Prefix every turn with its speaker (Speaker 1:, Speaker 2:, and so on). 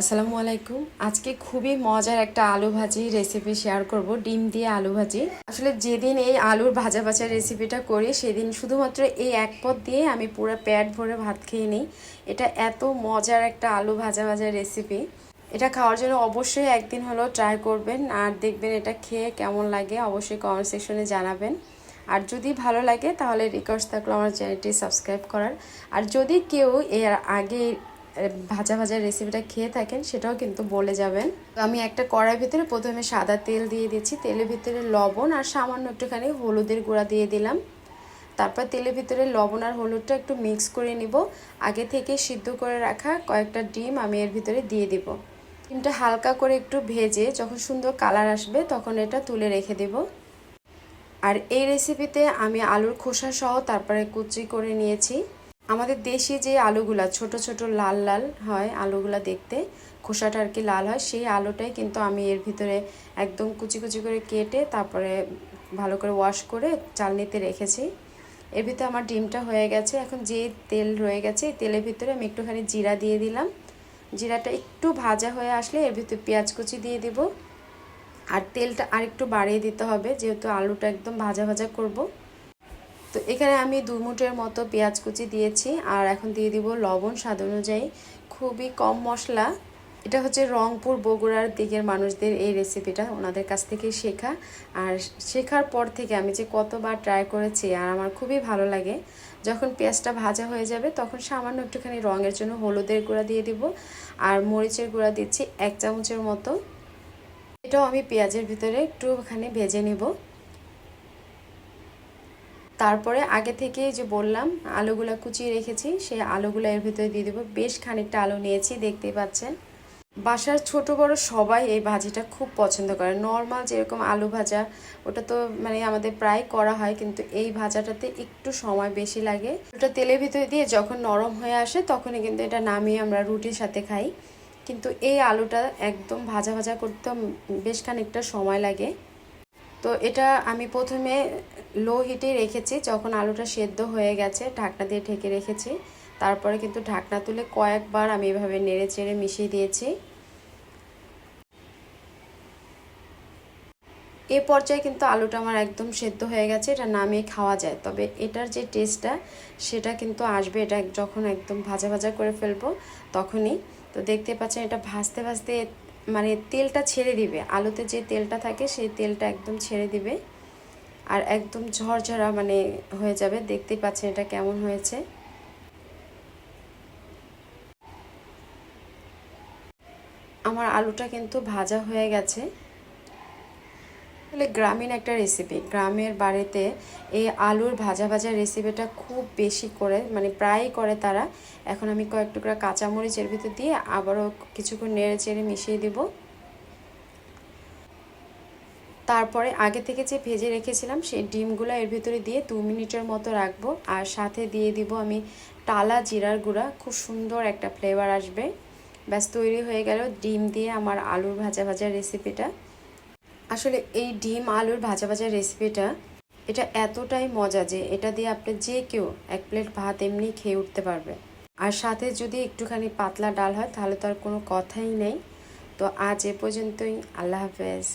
Speaker 1: আসসালামু আলাইকুম। আজকে খুবই মজার একটা আলু ভাজি রেসিপি শেয়ার করব, ডিম দিয়ে আলু ভাজি। আসলে যেদিন এই আলুর ভাজা ভাজা রেসিপিটা করি, সেদিন শুধুমাত্র এই এক পদ দিয়ে আমি পুরো প্যাট ভরে ভাত খেয়ে নিই। এটা এত মজার একটা আলু ভাজা ভাজা রেসিপি এটা খাওয়ার জন্য অবশ্যই একদিন হলো ট্রাই করবেন, আর দেখবেন এটা খেয়ে কেমন লাগে, অবশ্যই কমেন্ট সেকশনে জানাবেন। আর যদি ভালো লাগে, তাহলে রিকোয়েস্ট থাকল আমার চ্যানেলটি সাবস্ক্রাইব করার। আর যদি কেউ এর আগে ভাজা ভাজা রেসিপিটা খেয়ে থাকেন, সেটাও কিন্তু বলে যাবেন। আমি একটা কড়াই ভিতরে প্রথমে সাদা তেল দিয়ে দিচ্ছি। তেলের ভিতরে লবণ আর সামান্য একটুখানি হলুদের গুঁড়া দিয়ে দিলাম। তারপর তেলের ভিতরে লবণ আর হলুদটা একটু মিক্স করে নিব। আগে থেকে সিদ্ধ করে রাখা কয়েকটা ডিম আমি এর ভিতরে দিয়ে দিব। ডিমটা হালকা করে একটু ভেজে যখন সুন্দর কালার আসবে, তখন এটা তুলে রেখে দেব। আর এই রেসিপিতে আমি আলুর খোসা সহ তারপরে কুচি করে নিয়েছি। আমাদের দেশি যে আলুগুলা, ছোট ছোট লাল লাল হয় আলুগুলা দেখতে, খোসাটা আর কি লাল হয়, সেই আলুটাই কিন্তু আমি এর ভিতরে একদম কুচি কুচি করে কেটে তারপরে ভালো করে ওয়াশ করে চালনিতে রেখেছি। এর ভিতরে আমার ডিমটা হয়ে গেছে, এখন যে তেল রয়ে গেছে তেলের ভিতরে আমি একটুখানি জিরা দিয়ে দিলাম। জিরাটা একটু ভাজা হয়ে আসলে এর ভিতরে পেঁয়াজ কুচি দিয়ে দিব। আর তেলটা আরেকটু বাড়িয়ে দিতে হবে, যেহেতু আলুটা একদম ভাজা ভাজা করব। তো এখানে আমি দু মুঠের মতো পেঁয়াজ কুচি দিয়েছি আর এখন দিয়ে দিব লবণ স্বাদ অনুযায়ী। খুবই কম মশলা। এটা হচ্ছে রংপুর বগুড়ার দিকের মানুষদের এই রেসিপিটা ওনাদের কাছ থেকে শেখা। আর শেখার পর থেকে আমি যে কতবার ট্রাই করেছি, আর আমার খুবই ভালো লাগে। যখন পেঁয়াজটা ভাজা হয়ে যাবে, তখন সামান্য একটুখানি রঙের জন্য হলুদের গুঁড়া দিয়ে দিব। আর মরিচের গুঁড়া দিচ্ছি এক চামচের মতো। এটাও আমি পেঁয়াজের ভিতরে একটুখানি ভেজে নিব। তারপরে আগে থেকে যে বললাম, আলুগুলো কুচিয়ে রেখেছি, সেই আলুগুলো এর ভিতরে দিয়ে দেবো। বেশ খানিকটা আলু নিয়েছি, দেখতেই পাচ্ছেন। বাসার ছোট বড় সবাই এই ভাজিটা খুব পছন্দ করে। নর্মাল যেরকম আলু ভাজা, ওটা তো মানে আমাদের প্রায় করা হয়, কিন্তু এই ভাজাটাতে একটু সময় বেশি লাগে। ওটা তেলের ভিতরে দিয়ে যখন নরম হয়ে আসে, তখনই কিন্তু এটা নামিয়ে আমরা রুটির সাথে খাই। কিন্তু এই আলুটা একদম ভাজা ভাজা করতে বেশ খানিকটা সময় লাগে। তো এটা আমি প্রথমে লো হিটে রেখেছি, যখন আলুটা সেদ্ধ হয়ে গেছে, ঢাকনা দিয়ে ঢেকে রেখেছি। তারপরে কিন্তু ঢাকনা তুলে কয়েকবার আমি এভাবে নেড়ে চেড়ে মিশিয়ে দিয়েছি। এ পর্যায়ে কিন্তু আলুটা আমার একদম সেদ্ধ হয়ে গেছে, এটা নামিয়ে খাওয়া যায়। তবে এটার যে টেস্টটা সেটা কিন্তু আসবে, এটা যখন একদম ভাজা ভাজা করে ফেলব, তখনই। তো দেখতে পাচ্ছেন, এটা ভাজতে ভাজতে মানে তেলটা ছেড়ে দিবে। আলুতে যে তেলটা থাকে সেই তেলটা একদম ছেড়ে দিবে। আর একদম ঝরঝরা মানে হয়ে যাবে। দেখতেই পাচ্ছেন এটা কেমন হয়েছে। আমার আলুটা কিন্তু ভাজা হয়ে গেছে। আসলে গ্রামীণ একটা রেসিপি গ্রামের বাড়িতে এই আলুর ভাজা ভাজা রেসিপিটা খুব বেশি করে মানে প্রায়ই করে তারা। এখন আমি কয়েক টুকরা কাঁচামরিচ এর ভিতর দিয়ে আবারও কিছুক্ষণ নেড়ে চেড়ে মিশিয়ে দিব। তারপরে আগে থেকে যে ভেজে রেখেছিলাম, সেই ডিমগুলো এর ভিতরে দিয়ে দু মিনিটের মতো রাখব। আর সাথে দিয়ে দিব আমি টালা জিরার গুঁড়া। খুব সুন্দর একটা ফ্লেভার আসবে। ব্যাস, তৈরি হয়ে গেল ডিম দিয়ে আমার আলুর ভাজা ভাজা রেসিপিটা আসলে এই ডিম আলুর ভাজা ভাজা রেসিপিটা এটা এতটাই মজা যে এটা দিয়ে আপনি যে কেউ এক প্লেট ভাত এমনি খেয়ে উঠতে পারবে। আর সাথে যদি একটুখানি পাতলা ডাল হয়, তাহলে তো আর কোনো কথাই নেই। তো আজ এ পর্যন্তই, আল্লাহ হাফেজ।